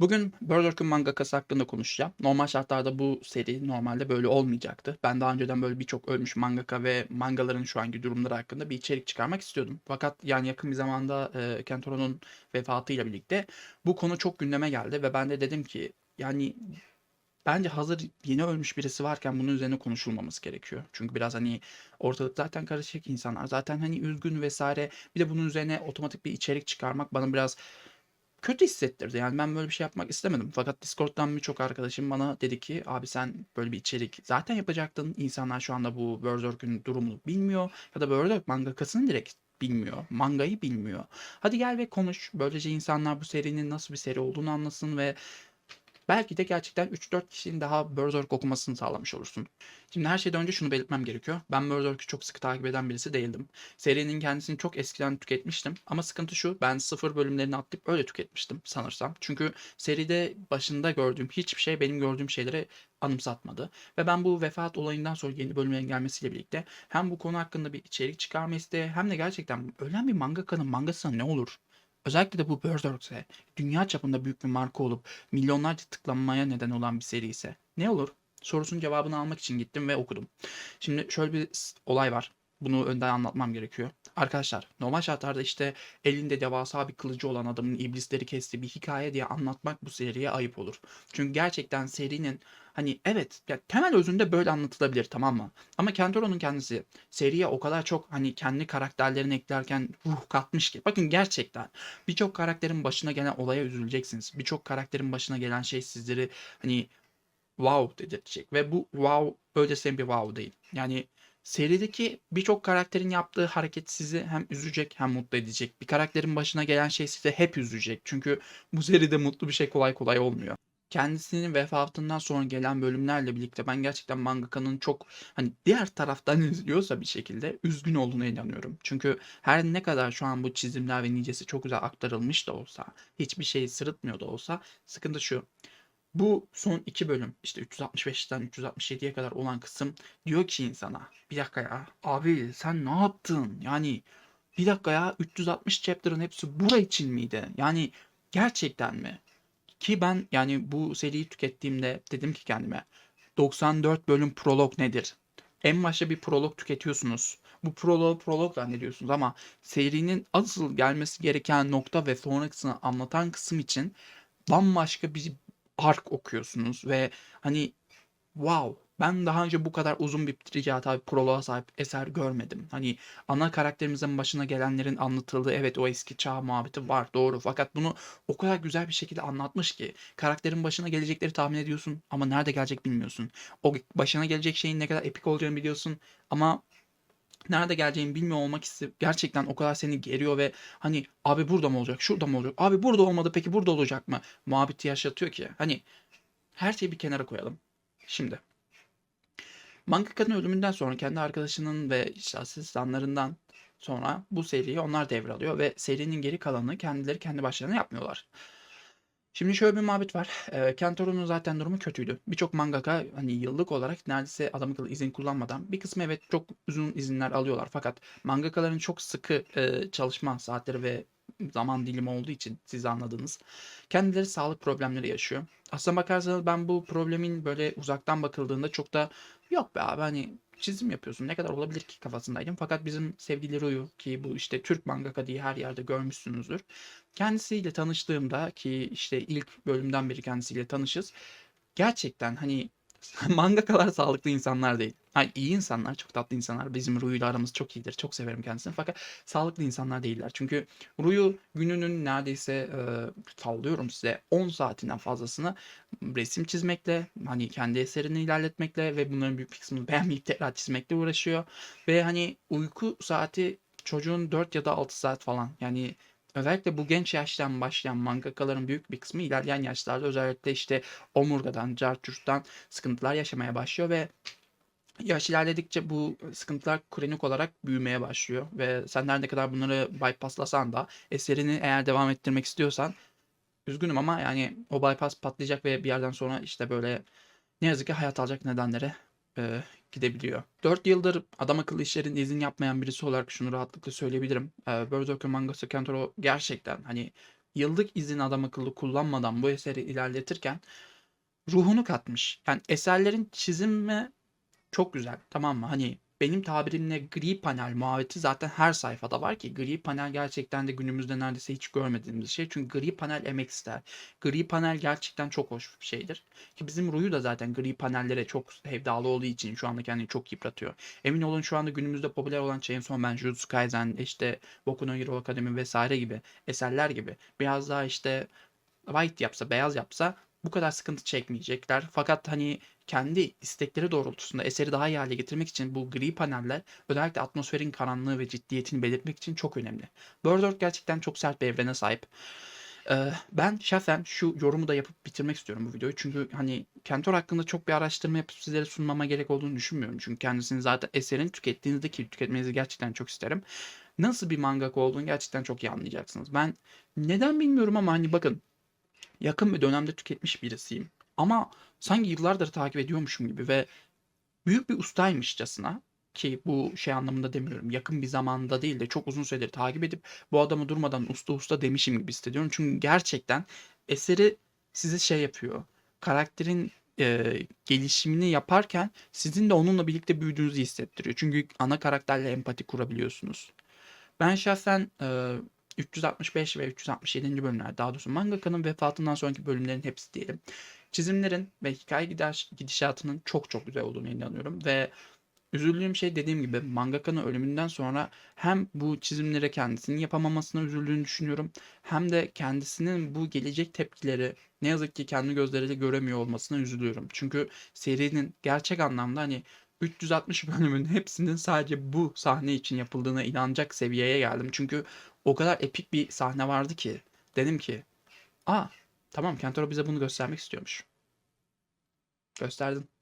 Bugün Berserk'ün mangakası hakkında konuşacağım. Normal şartlarda bu seri normalde böyle olmayacaktı. Ben daha önceden böyle birçok ölmüş mangaka ve mangaların şu anki durumları hakkında bir içerik çıkarmak istiyordum. Fakat yani yakın bir zamanda e, Kentoro'nun vefatıyla birlikte bu konu çok gündeme geldi ve ben de dedim ki yani bence hazır yeni ölmüş birisi varken bunun üzerine konuşulmaması gerekiyor. Çünkü biraz hani ortalık zaten karışık insanlar zaten hani üzgün vesaire bir de bunun üzerine otomatik bir içerik çıkarmak bana biraz kötü hissettirdi. Yani ben böyle bir şey yapmak istemedim. Fakat Discord'dan birçok arkadaşım bana dedi ki abi sen böyle bir içerik zaten yapacaktın. İnsanlar şu anda bu Berserk'ün durumunu bilmiyor ya da Berserk mangakasını direkt bilmiyor. Mangayı bilmiyor. Hadi gel ve konuş. Böylece insanlar bu serinin nasıl bir seri olduğunu anlasın ve belki de gerçekten 3-4 kişinin daha Berserk okumasını sağlamış olursun. Şimdi her şeyden önce şunu belirtmem gerekiyor. Ben Berserk'ü çok sıkı takip eden birisi değildim. Serinin kendisini çok eskiden tüketmiştim. Ama sıkıntı şu, ben sıfır bölümlerini atlayıp öyle tüketmiştim sanırsam. Çünkü seride başında gördüğüm hiçbir şey benim gördüğüm şeyleri anımsatmadı. Ve ben bu vefat olayından sonra yeni bölümlerin gelmesiyle birlikte hem bu konu hakkında bir içerik çıkarma isteği hem de gerçekten ölen bir mangakanın mangasına ne olur? Özellikle de bu Berserk'se dünya çapında büyük bir marka olup milyonlarca tıklanmaya neden olan bir seri ise ne olur? Sorusunun cevabını almak için gittim ve okudum. Şimdi şöyle bir olay var. Bunu önden anlatmam gerekiyor. Arkadaşlar normal şartlarda işte elinde devasa bir kılıcı olan adamın iblisleri kestiği bir hikaye diye anlatmak bu seriye ayıp olur. Çünkü gerçekten serinin hani evet ya temel özünde böyle anlatılabilir tamam mı? Ama Kentoro'nun kendisi seriye o kadar çok hani kendi karakterlerini eklerken ruh katmış ki. Bakın gerçekten birçok karakterin başına gelen olaya üzüleceksiniz. Birçok karakterin başına gelen şey sizleri hani wow dedirtecek. Ve bu wow öylesine bir wow değil. Yani serideki birçok karakterin yaptığı hareket sizi hem üzecek hem mutlu edecek. Bir karakterin başına gelen şey sizi hep üzecek. Çünkü bu seride mutlu bir şey kolay kolay olmuyor. Kendisinin vefatından sonra gelen bölümlerle birlikte ben gerçekten mangakanın çok hani diğer taraftan izliyorsa bir şekilde üzgün olduğuna inanıyorum. Çünkü her ne kadar şu an bu çizimler ve nicesi çok güzel aktarılmış da olsa, hiçbir şey sırıtmıyor da olsa sıkıntı şu. Bu son iki bölüm işte 365'ten 367'ye kadar olan kısım diyor ki insana bir dakika ya abi sen ne yaptın? Yani bir dakika ya 360 chapter'ın hepsi bura için miydi? Yani gerçekten mi? Ki ben yani bu seriyi tükettiğimde dedim ki kendime 94 bölüm prolog nedir? En başta bir prolog tüketiyorsunuz. Bu prolog prolog zannediyorsunuz ama serinin asıl gelmesi gereken nokta ve sonrasını anlatan kısım için bambaşka bir ark okuyorsunuz ve hani wow ben daha önce bu kadar uzun bir tricata bir proloğa sahip eser görmedim. Hani ana karakterimizin başına gelenlerin anlatıldığı evet o eski çağ muhabbeti var doğru fakat bunu o kadar güzel bir şekilde anlatmış ki karakterin başına gelecekleri tahmin ediyorsun ama nerede gelecek bilmiyorsun. O başına gelecek şeyin ne kadar epik olacağını biliyorsun ama nerede geleceğini bilmiyor olmak iste gerçekten o kadar seni geriyor ve hani abi burada mı olacak, şurada mı olacak, abi burada olmadı peki burada olacak mı muhabbeti yaşatıyor ki. Hani her şeyi bir kenara koyalım. Şimdi Mangaka'nın ölümünden sonra kendi arkadaşının ve işte asistanlarından sonra bu seriyi onlar devralıyor ve serinin geri kalanını kendileri kendi başlarına yapmıyorlar. Şimdi şöyle bir muhabbet var. Eee, Kentoro'nun zaten durumu kötüydü. Birçok mangaka hani yıllık olarak neredeyse adamakıllı izin kullanmadan bir kısmı evet çok uzun izinler alıyorlar. Fakat mangakaların çok sıkı eee, çalışma saatleri ve zaman dilimi olduğu için siz anladınız. Kendileri sağlık problemleri yaşıyor. Aslına bakarsanız ben bu problemin böyle uzaktan bakıldığında çok da yok be abi hani çizim yapıyorsun ne kadar olabilir ki kafasındaydım. Fakat bizim sevgili Ruyu ki bu işte Türk mangaka diye her yerde görmüşsünüzdür. Kendisiyle tanıştığımda ki işte ilk bölümden beri kendisiyle tanışız. Gerçekten hani mangakalar sağlıklı insanlar değil. Hani iyi insanlar, çok tatlı insanlar. Bizim Ruyu aramız çok iyidir. Çok severim kendisini. Fakat sağlıklı insanlar değiller. Çünkü Ruyu gününün neredeyse e, sallıyorum size 10 saatinden fazlasını resim çizmekle, hani kendi eserini ilerletmekle ve bunların büyük bir kısmını beğenmeyip tekrar çizmekle uğraşıyor. Ve hani uyku saati çocuğun 4 ya da 6 saat falan. Yani özellikle bu genç yaştan başlayan mangakaların büyük bir kısmı ilerleyen yaşlarda özellikle işte omurgadan, carçurttan sıkıntılar yaşamaya başlıyor ve yaş ilerledikçe bu sıkıntılar kronik olarak büyümeye başlıyor ve sen ne kadar bunları bypasslasan da eserini eğer devam ettirmek istiyorsan üzgünüm ama yani o bypass patlayacak ve bir yerden sonra işte böyle ne yazık ki hayat alacak nedenlere e, gidebiliyor. 4 yıldır adam akıllı işlerin izin yapmayan birisi olarak şunu rahatlıkla söyleyebilirim. E, Berserk mangası Kentaro gerçekten hani yıllık izin adam akıllı kullanmadan bu eseri ilerletirken ruhunu katmış. Yani eserlerin çizimi çok güzel tamam mı? Hani benim tabirimle gri panel muhabbeti zaten her sayfada var ki gri panel gerçekten de günümüzde neredeyse hiç görmediğimiz şey. Çünkü gri panel ister. Gri panel gerçekten çok hoş bir şeydir. Ki bizim Ruyu da zaten gri panellere çok sevdalı olduğu için şu anda kendini çok yıpratıyor. Emin olun şu anda günümüzde popüler olan Chainsaw Man, Jujutsu Kaisen, işte Boku no Hero Academy vesaire gibi eserler gibi biraz daha işte white yapsa, beyaz yapsa bu kadar sıkıntı çekmeyecekler. Fakat hani kendi istekleri doğrultusunda eseri daha iyi hale getirmek için bu gri paneller özellikle atmosferin karanlığı ve ciddiyetini belirtmek için çok önemli. Birdork gerçekten çok sert bir evrene sahip. Ee, ben şahsen şu yorumu da yapıp bitirmek istiyorum bu videoyu. Çünkü hani Kentor hakkında çok bir araştırma yapıp sizlere sunmama gerek olduğunu düşünmüyorum. Çünkü kendisini zaten eserini tükettiğinizde ki tüketmenizi gerçekten çok isterim. Nasıl bir mangaka olduğunu gerçekten çok iyi anlayacaksınız. Ben neden bilmiyorum ama hani bakın yakın bir dönemde tüketmiş birisiyim. Ama sanki yıllardır takip ediyormuşum gibi ve büyük bir ustaymışçasına ki bu şey anlamında demiyorum. Yakın bir zamanda değil de çok uzun süredir takip edip bu adamı durmadan usta usta demişim gibi hissediyorum. Çünkü gerçekten eseri size şey yapıyor. Karakterin e, gelişimini yaparken sizin de onunla birlikte büyüdüğünüzü hissettiriyor. Çünkü ana karakterle empati kurabiliyorsunuz. Ben şahsen e, 365 ve 367. bölümler daha doğrusu mangaka'nın vefatından sonraki bölümlerin hepsi diyelim. Çizimlerin ve hikaye gider, gidişatının çok çok güzel olduğunu inanıyorum ve üzüldüğüm şey dediğim gibi mangaka'nın ölümünden sonra hem bu çizimlere kendisinin yapamamasına üzüldüğünü düşünüyorum hem de kendisinin bu gelecek tepkileri ne yazık ki kendi gözleriyle göremiyor olmasına üzülüyorum. Çünkü serinin gerçek anlamda hani 360 bölümün hepsinin sadece bu sahne için yapıldığına inanacak seviyeye geldim. Çünkü o kadar epik bir sahne vardı ki dedim ki aa tamam Kentaro bize bunu göstermek istiyormuş. Gösterdin.